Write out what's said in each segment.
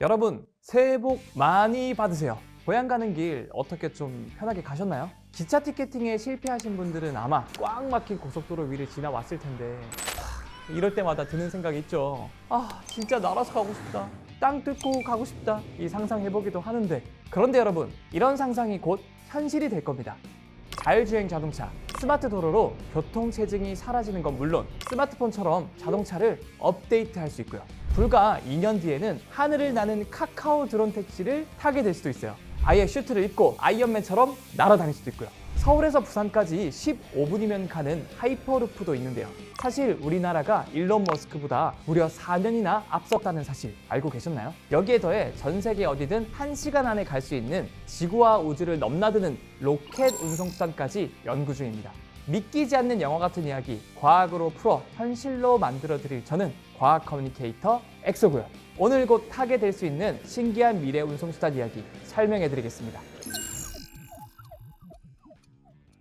여러분 새해 복 많이 받으세요. 고향 가는 길 어떻게 좀 편하게 가셨나요? 기차 티켓팅에 실패하신 분들은 아마 꽉 막힌 고속도로 위를 지나왔을 텐데 하, 이럴 때마다 드는 생각이 있죠. 아 진짜 날아서 가고 싶다. 땅 뜯고 가고 싶다. 이 상상해보기도 하는데 그런데 여러분 이런 상상이 곧 현실이 될 겁니다. 자율주행 자동차, 스마트 도로로 교통 체증이 사라지는 건 물론 스마트폰처럼 자동차를 업데이트할 수 있고요. 불과 2년 뒤에는 하늘을 나는 카카오 드론 택시를 타게 될 수도 있어요. 아예 슈트를 입고 아이언맨처럼 날아다닐 수도 있고요. 서울에서 부산까지 15분이면 가는 하이퍼루프도 있는데요. 사실 우리나라가 일론 머스크보다 무려 4년이나 앞섰다는 사실 알고 계셨나요? 여기에 더해 전 세계 어디든 1시간 안에 갈 수 있는 지구와 우주를 넘나드는 로켓 운송수단까지 연구 중입니다. 믿기지 않는 영화 같은 이야기 과학으로 풀어 현실로 만들어 드릴 저는 과학 커뮤니케이터 엑소고요. 오늘 곧 타게 될 수 있는 신기한 미래 운송수단 이야기 설명해 드리겠습니다.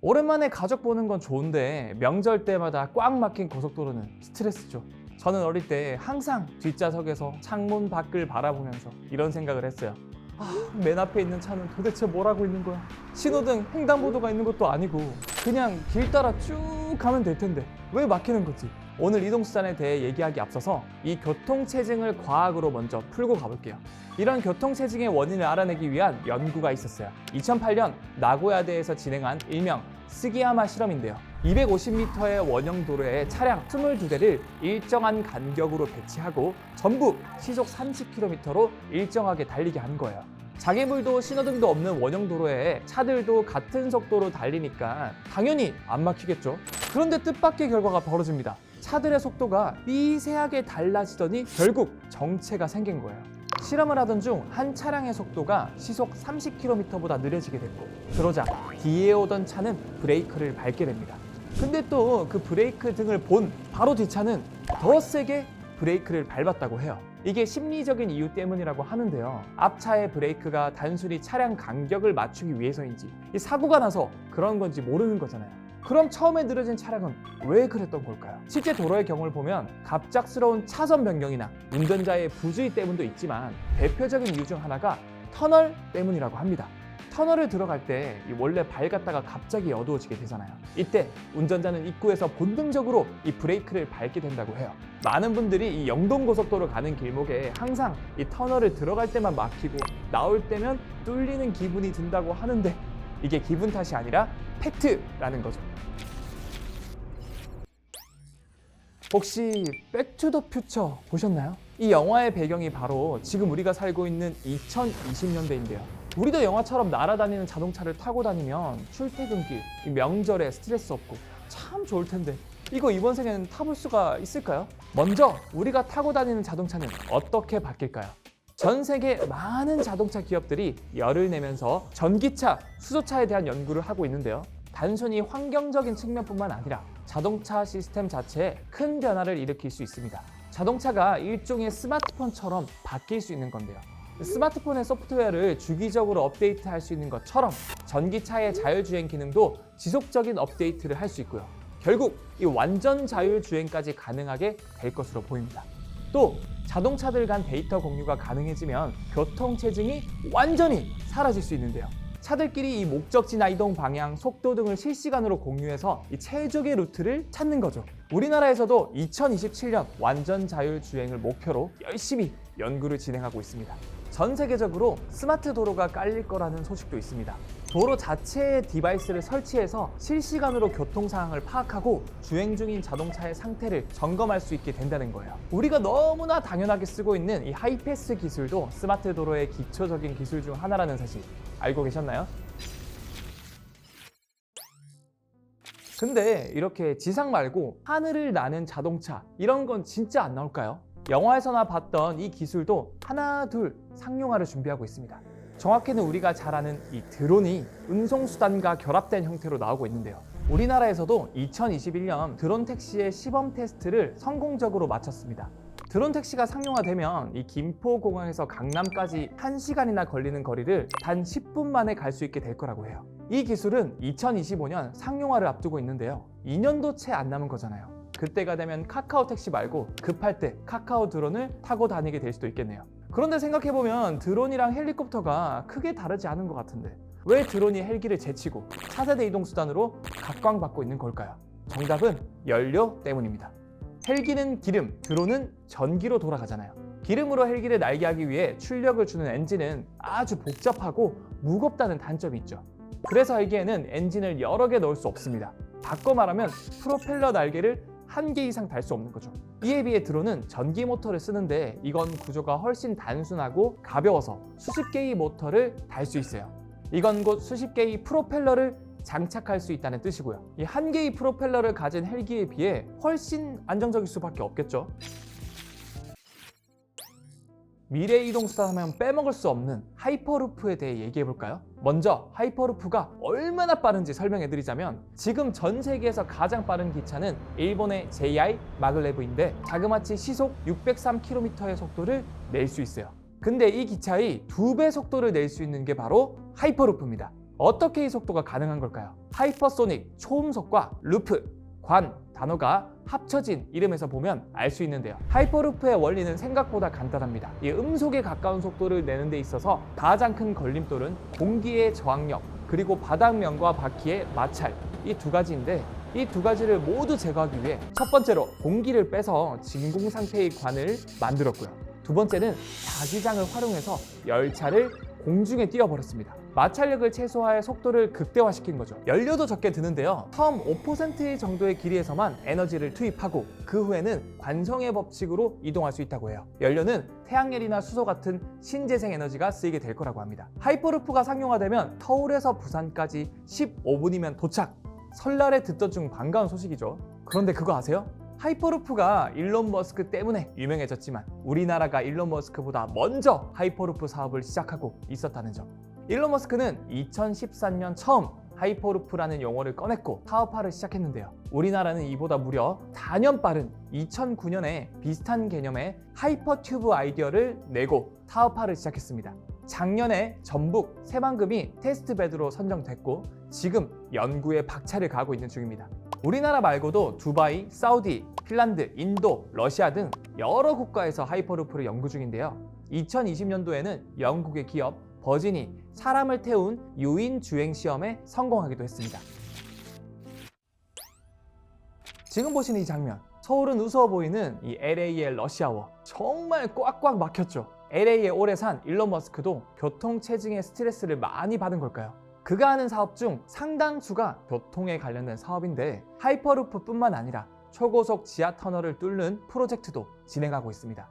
오랜만에 가족 보는 건 좋은데 명절 때마다 꽉 막힌 고속도로는 스트레스죠. 저는 어릴 때 항상 뒷좌석에서 창문 밖을 바라보면서 이런 생각을 했어요. 아, 맨 앞에 있는 차는 도대체 뭘 하고 있는 거야? 신호등, 횡단보도가 있는 것도 아니고 그냥 길 따라 쭉 가면 될 텐데 왜 막히는 거지? 오늘 이동수단에 대해 얘기하기 앞서서 이 교통체증을 과학으로 먼저 풀고 가볼게요. 이런 교통체증의 원인을 알아내기 위한 연구가 있었어요. 2008년 나고야대에서 진행한 일명 스기야마 실험인데요. 250m의 원형 도로에 차량 22대를 일정한 간격으로 배치하고 전부 시속 30km로 일정하게 달리게 한 거예요. 장애물도 신호등도 없는 원형 도로에 차들도 같은 속도로 달리니까 당연히 안 막히겠죠. 그런데 뜻밖의 결과가 벌어집니다. 차들의 속도가 미세하게 달라지더니 결국 정체가 생긴 거예요. 실험을 하던 중 한 차량의 속도가 시속 30km보다 느려지게 됐고 그러자 뒤에 오던 차는 브레이크를 밟게 됩니다. 근데 또 그 브레이크 등을 본 바로 뒷차는 더 세게 브레이크를 밟았다고 해요. 이게 심리적인 이유 때문이라고 하는데요. 앞차의 브레이크가 단순히 차량 간격을 맞추기 위해서인지 이 사고가 나서 그런 건지 모르는 거잖아요. 그럼 처음에 느려진 차량은 왜 그랬던 걸까요? 실제 도로의 경우를 보면 갑작스러운 차선 변경이나 운전자의 부주의 때문도 있지만 대표적인 이유 중 하나가 터널 때문이라고 합니다. 터널을 들어갈 때이 원래 밝았다가 갑자기 어두워지게 되잖아요. 이때 운전자는 입구에서 본능적으로 이 브레이크를 밟게 된다고 해요. 많은 분들이 이 영동 고속도로 가는 길목에 항상 이 터널을 들어갈 때만 막히고 나올 때면 뚫리는 기분이 든다고 하는데 이게 기분 탓이 아니라 팩트라는 거죠. 혹시 백투더 퓨처 보셨나요? 이 영화의 배경이 바로 지금 우리가 살고 있는 2020년대인데요. 우리도 영화처럼 날아다니는 자동차를 타고 다니면 출퇴근길, 이 명절에 스트레스 없고 참 좋을 텐데 이거 이번 생에는 타볼 수가 있을까요? 먼저 우리가 타고 다니는 자동차는 어떻게 바뀔까요? 전 세계 많은 자동차 기업들이 열을 내면서 전기차, 수소차에 대한 연구를 하고 있는데요. 단순히 환경적인 측면뿐만 아니라 자동차 시스템 자체에 큰 변화를 일으킬 수 있습니다. 자동차가 일종의 스마트폰처럼 바뀔 수 있는 건데요. 스마트폰의 소프트웨어를 주기적으로 업데이트할 수 있는 것처럼 전기차의 자율주행 기능도 지속적인 업데이트를 할 수 있고요. 결국 이 완전 자율주행까지 가능하게 될 것으로 보입니다. 또 자동차들 간 데이터 공유가 가능해지면 교통 체증이 완전히 사라질 수 있는데요. 차들끼리 이 목적지나 이동 방향, 속도 등을 실시간으로 공유해서 이 최적의 루트를 찾는 거죠. 우리나라에서도 2027년 완전 자율 주행을 목표로 열심히 연구를 진행하고 있습니다. 전 세계적으로 스마트 도로가 깔릴 거라는 소식도 있습니다. 도로 자체에 디바이스를 설치해서 실시간으로 교통 상황을 파악하고 주행 중인 자동차의 상태를 점검할 수 있게 된다는 거예요. 우리가 너무나 당연하게 쓰고 있는 이 하이패스 기술도 스마트 도로의 기초적인 기술 중 하나라는 사실 알고 계셨나요? 근데 이렇게 지상 말고 하늘을 나는 자동차 이런 건 진짜 안 나올까요? 영화에서나 봤던 이 기술도 하나 둘 상용화를 준비하고 있습니다. 정확히는 우리가 잘 아는 이 드론이 운송수단과 결합된 형태로 나오고 있는데요. 우리나라에서도 2021년 드론 택시의 시범 테스트를 성공적으로 마쳤습니다. 드론 택시가 상용화되면 이 김포공항에서 강남까지 1시간이나 걸리는 거리를 단 10분 만에 갈 수 있게 될 거라고 해요. 이 기술은 2025년 상용화를 앞두고 있는데요. 2년도 채 안 남은 거잖아요. 그때가 되면 카카오 택시 말고 급할 때 카카오 드론을 타고 다니게 될 수도 있겠네요. 그런데 생각해보면 드론이랑 헬리콥터가 크게 다르지 않은 것 같은데 왜 드론이 헬기를 제치고 차세대 이동수단으로 각광받고 있는 걸까요? 정답은 연료 때문입니다. 헬기는 기름, 드론은 전기로 돌아가잖아요. 기름으로 헬기를 날게 하기 위해 출력을 주는 엔진은 아주 복잡하고 무겁다는 단점이 있죠. 그래서 헬기에는 엔진을 여러 개 넣을 수 없습니다. 바꿔 말하면 프로펠러 날개를 한 개 이상 달 수 없는 거죠. 이에 비해 드론은 전기 모터를 쓰는데 이건 구조가 훨씬 단순하고 가벼워서 수십 개의 모터를 달 수 있어요. 이건 곧 수십 개의 프로펠러를 장착할 수 있다는 뜻이고요. 이 한 개의 프로펠러를 가진 헬기에 비해 훨씬 안정적일 수밖에 없겠죠. 미래 이동 수단 하면 빼먹을 수 없는 하이퍼루프에 대해 얘기해 볼까요? 먼저 하이퍼루프가 얼마나 빠른지 설명해 드리자면 지금 전 세계에서 가장 빠른 기차는 일본의 JI 마글레브인데 자그마치 시속 603km의 속도를 낼 수 있어요. 근데 이 기차의 두 배 속도를 낼 수 있는 게 바로 하이퍼루프입니다. 어떻게 이 속도가 가능한 걸까요? 하이퍼소닉, 초음속과 루프, 관 단어가 합쳐진 이름에서 보면 알 수 있는데요. 하이퍼루프의 원리는 생각보다 간단합니다. 이 음속에 가까운 속도를 내는 데 있어서 가장 큰 걸림돌은 공기의 저항력 그리고 바닥면과 바퀴의 마찰 이 두 가지인데 이 두 가지를 모두 제거하기 위해 첫 번째로 공기를 빼서 진공 상태의 관을 만들었고요. 두 번째는 자기장을 활용해서 열차를 공중에 띄워버렸습니다. 마찰력을 최소화해 속도를 극대화시킨 거죠. 연료도 적게 드는데요. 처음 5% 정도의 길이에서만 에너지를 투입하고 그 후에는 관성의 법칙으로 이동할 수 있다고 해요. 연료는 태양열이나 수소 같은 신재생 에너지가 쓰이게 될 거라고 합니다. 하이퍼루프가 상용화되면 서울에서 부산까지 15분이면 도착. 설날에 듣던 중 반가운 소식이죠. 그런데 그거 아세요? 하이퍼루프가 일론 머스크 때문에 유명해졌지만 우리나라가 일론 머스크보다 먼저 하이퍼루프 사업을 시작하고 있었다는 점. 일론 머스크는 2013년 처음 하이퍼루프라는 용어를 꺼냈고 사업화를 시작했는데요. 우리나라는 이보다 무려 4년 빠른 2009년에 비슷한 개념의 하이퍼튜브 아이디어를 내고 사업화를 시작했습니다. 작년에 전북 새만금이 테스트베드로 선정됐고 지금 연구에 박차를 가하고 있는 중입니다. 우리나라 말고도 두바이, 사우디, 핀란드, 인도, 러시아 등 여러 국가에서 하이퍼루프를 연구 중인데요. 2020년도에는 영국의 기업 버진이 사람을 태운 유인 주행 시험에 성공하기도 했습니다. 지금 보시는 이 장면, 서울은 우스워 보이는 이 LA의 러시아워 정말 꽉꽉 막혔죠. LA에 오래 산 일론 머스크도 교통 체증의 스트레스를 많이 받은 걸까요? 그가 하는 사업 중 상당수가 교통에 관련된 사업인데 하이퍼루프뿐만 아니라 초고속 지하 터널을 뚫는 프로젝트도 진행하고 있습니다.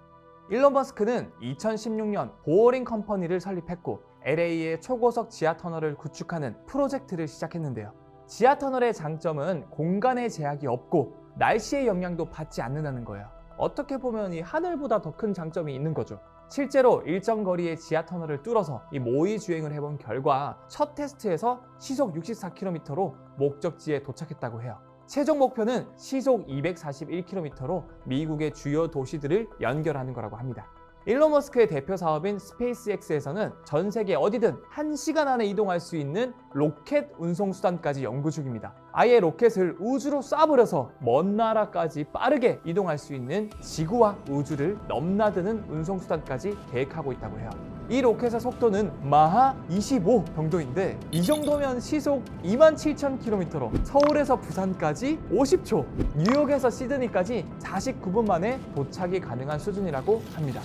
일론 머스크는 2016년 보어링 컴퍼니를 설립했고 LA의 초고속 지하 터널을 구축하는 프로젝트를 시작했는데요. 지하 터널의 장점은 공간의 제약이 없고 날씨의 영향도 받지 않는다는 거예요. 어떻게 보면 이 하늘보다 더 큰 장점이 있는 거죠. 실제로 일정 거리의 지하 터널을 뚫어서 이 모의 주행을 해본 결과 첫 테스트에서 시속 64km로 목적지에 도착했다고 해요. 최종 목표는 시속 241km로 미국의 주요 도시들을 연결하는 거라고 합니다. 일론 머스크의 대표 사업인 스페이스X에서는 전 세계 어디든 1시간 안에 이동할 수 있는 로켓 운송 수단까지 연구 중입니다. 아예 로켓을 우주로 쏴버려서 먼 나라까지 빠르게 이동할 수 있는 지구와 우주를 넘나드는 운송 수단까지 계획하고 있다고 해요. 이 로켓의 속도는 마하 25 정도인데 이 정도면 시속 27,000km로 서울에서 부산까지 50초, 뉴욕에서 시드니까지 49분 만에 도착이 가능한 수준이라고 합니다.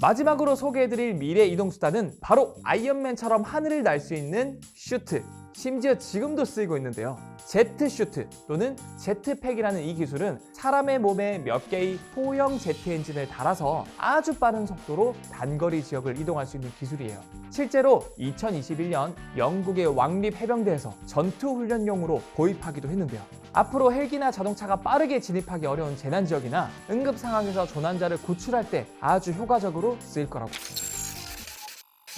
마지막으로 소개해드릴 미래 이동 수단은 바로 아이언맨처럼 하늘을 날 수 있는 슈트. 심지어 지금도 쓰이고 있는데요. 제트 슈트 또는 제트팩이라는 이 기술은 사람의 몸에 몇 개의 소형 제트 엔진을 달아서 아주 빠른 속도로 단거리 지역을 이동할 수 있는 기술이에요. 실제로 2021년 영국의 왕립 해병대에서 전투 훈련용으로 도입하기도 했는데요. 앞으로 헬기나 자동차가 빠르게 진입하기 어려운 재난 지역이나 응급 상황에서 조난자를 구출할 때 아주 효과적으로 쓰일 거라고.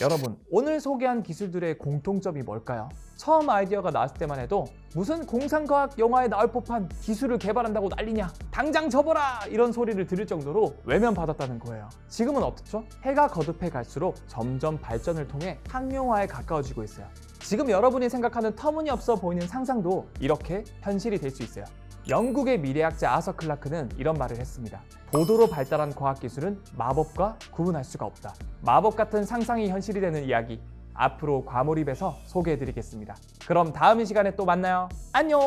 여러분, 오늘 소개한 기술들의 공통점이 뭘까요? 처음 아이디어가 나왔을 때만 해도 무슨 공상과학 영화에 나올 법한 기술을 개발한다고 난리냐 당장 접어라 이런 소리를 들을 정도로 외면받았다는 거예요 지금은 어떻죠? 해가 거듭해 갈수록 점점 발전을 통해 상용화에 가까워지고 있어요 지금 여러분이 생각하는 터무니없어 보이는 상상도 이렇게 현실이 될 수 있어요 영국의 미래학자 아서 클라크는 이런 말을 했습니다. 보도로 발달한 과학기술은 마법과 구분할 수가 없다. 마법 같은 상상이 현실이 되는 이야기 앞으로 과몰입해서 소개해드리겠습니다. 그럼 다음 이 시간에 또 만나요. 안녕!